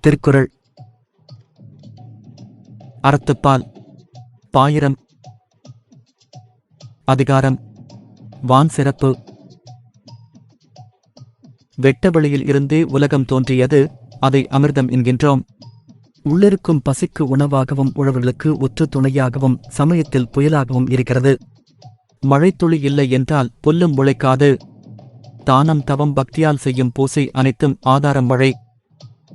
திருக்குறள். அறத்துப்பால் பாயிரம். அதிகாரம் வான் சிறப்பு. வெட்டவெளியில் இருந்தே உலகம் தோன்றியது அதை அமிர்தம் என்கின்றோம். உள்ளிருக்கும் பசிக்கு உணவாகவும் உழவர்களுக்கு ஒற்று துணையாகவும் சமயத்தில் புயலாகவும் இருக்கிறது. மழைத்துளி இல்லை என்றால் புல்லும் முளைக்காது. தானம் தவம் பக்தியால் செய்யும் பூசை அனைத்தும் ஆதாரம் மழை.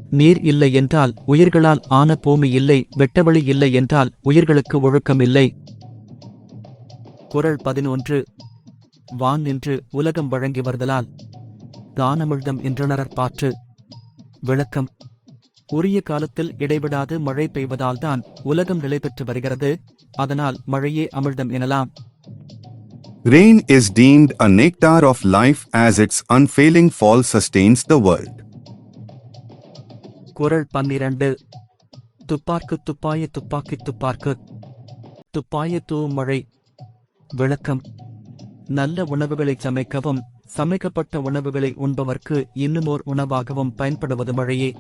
நீர் இல்லை என்றால் உயிர்களால் ஆன பூமி இல்லை வெட்டவெளி இல்லை என்றால் உயிர்களுக்கு ஒழுக்கம் இல்லை. குரல் பதினொன்று. வான் நின்று உலகம் வழங்கி வருதலால் தானமிழ்தம் என்றனர் பாற்று. விளக்கம். உரிய காலத்தில் இடைவிடாது மழை பெய்வதால்தான் உலகம் நிலை பெற்று வருகிறது அதனால் மழையே அமிழ்தம் எனலாம். Rain is deemed a nectar of life as its unfailing fall sustains the world. குறள் பன்னிரண்டு. துப்பார்க்கு துப்பாய துப்பாக்கி துப்பார்க்கு துப்பாய தூவும் மழை. விளக்கம். நல்ல உணவுகளை சமைக்கவும் சமைக்கப்பட்ட உணவுகளை உண்பவர்க்கு இன்னுமோர் உணவாகவும் பயன்படுவது மழையே.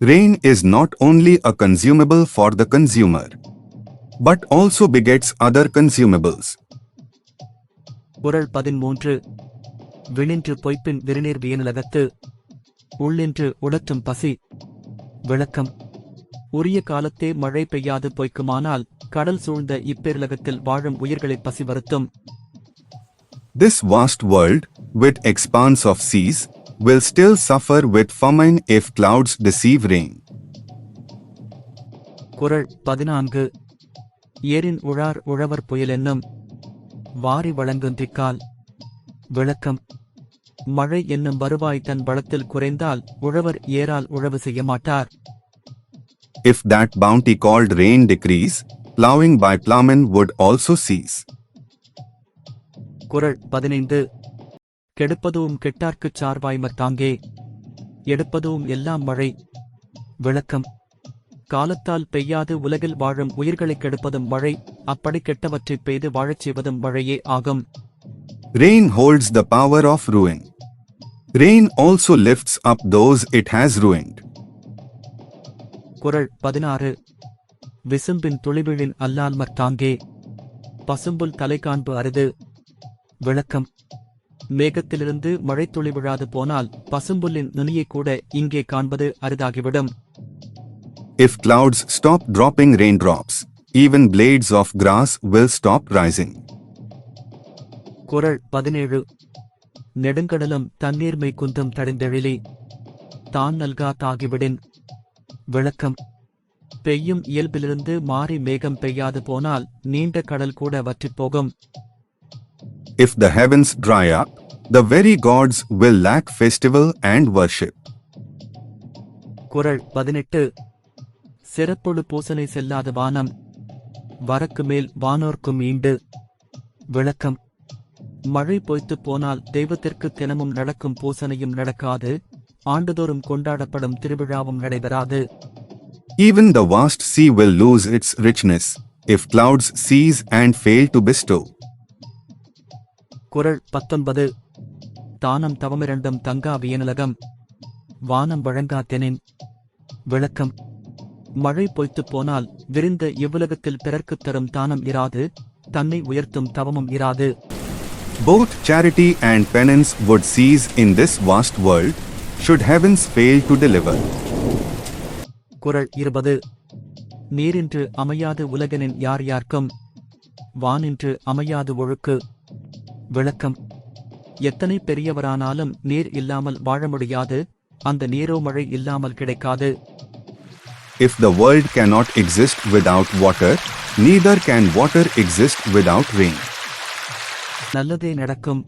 Rain is not only a consumable for the consumer, but also begets other consumables. குறள் பதிமூன்று விணின்று பொய்ப்பின் விருநீர் வியனுலகத்து உள்ளின்று உடற்றும் பசி. விளக்கம். உரிய காலத்தே மழை பெய்யாது பொய்க்குமானால் கடல் சூழ்ந்த இப்பேருலகத்தில் வாழும் உயிர்களை பசி வருத்தும். This vast world, with expanse of seas, will still suffer with famine if clouds deceive rain. குறள் பதினான்கு. ஏரின் உழார் உழவர் புயல் என்னும். வாரி வழங்குந்திக்கால். விளக்கம். மழை என்னும் வருவாய் தன் வளத்தில் குறைந்தால் உழவர் ஏறால் உழவு செய்ய மாட்டார் If that bounty called rain decrease, plowing by ploughmen would also cease. குறள் பதினைந்து. கெடுப்பதும் கெட்டார்க்குச் சார்வாய்மற் தாங்கே. எடுப்பதும் எல்லாம் மழை. விளக்கம். காலத்தால் பெய்யாது உலகில் வாழும் உயிர்களைக் கெடுப்பதும் மழை. அப்படி கெட்டவற்றைப் பெய்து வாழச் செய்வதும் மழையே ஆகும். Rain holds the power of ruin. Rain also lifts up those it has ruined. குறள் பதினாறு விசும்பின் துளிவிழின் அல்லால்மற் தாங்கே பசும்புல் தலைகாண்பு அரிது விளக்கம் மேகத்திலிருந்து மழைத்துளி விழாது போனால் பசும்புல்லின் நுனியை கூட இங்கே காண்பது அரிதாகிவிடும் If clouds stop dropping raindrops, even blades of grass will stop rising. குறள் பதினேழு. நெடுங்கடலும் தண்ணீர்மை குந்தம் தடிந்தெழிலி. தான் நல்கா தாகிவிடின். விளக்கம். பெய்யும் இயல்பிலிருந்து மாறி மேகம் பெய்யாது போனால் நீண்ட கடல் கூட வற்றிப் போகும். If the heavens dry up, the very gods will lack festival and worship. குறள் பதினெட்டு. சிறப்பொழு பூசனை செல்லாத வானம். வரக்கு மேல் வானோர்க்கும் ஈண்டு. விளக்கம். மழை பொய்த்துப் போனால் தெய்வத்திற்கு தினமும் நடக்கும் பூசனையும் நடக்காது ஆண்டுதோறும் கொண்டாடப்படும் திருவிழாவும் நடைபெறாது. Even the vast sea will lose its richness if clouds cease and fail to bestow. குறள் பத்தொன்பது. தானம் தவமிரண்டும் தங்கா வியனுலகம். வானம் வழங்கா தெனின். விளக்கம். மழை பொய்த்துப் போனால் விரிந்த இவ்வுலகத்தில் பிறர்க்குத் தரும் தானம் இராது தன்னை உயர்த்தும் தவமும் இராது. Both charity and penance would cease in this vast world should heavens fail to deliver. குறள் இருபது நீரின்று அமையாது உலகனின் யார் யார்க்கும் வானின்று அமையாது ஒழுக்கு விளக்கம் எத்தனை பெரியவரானாலும் நீர் இல்லாமல் வாழ முடியாது அந்த நீரோ மழை இல்லாமல் கிடைக்காது If the world cannot exist without water, neither can water exist without rain. நல்லதே நடக்கும்.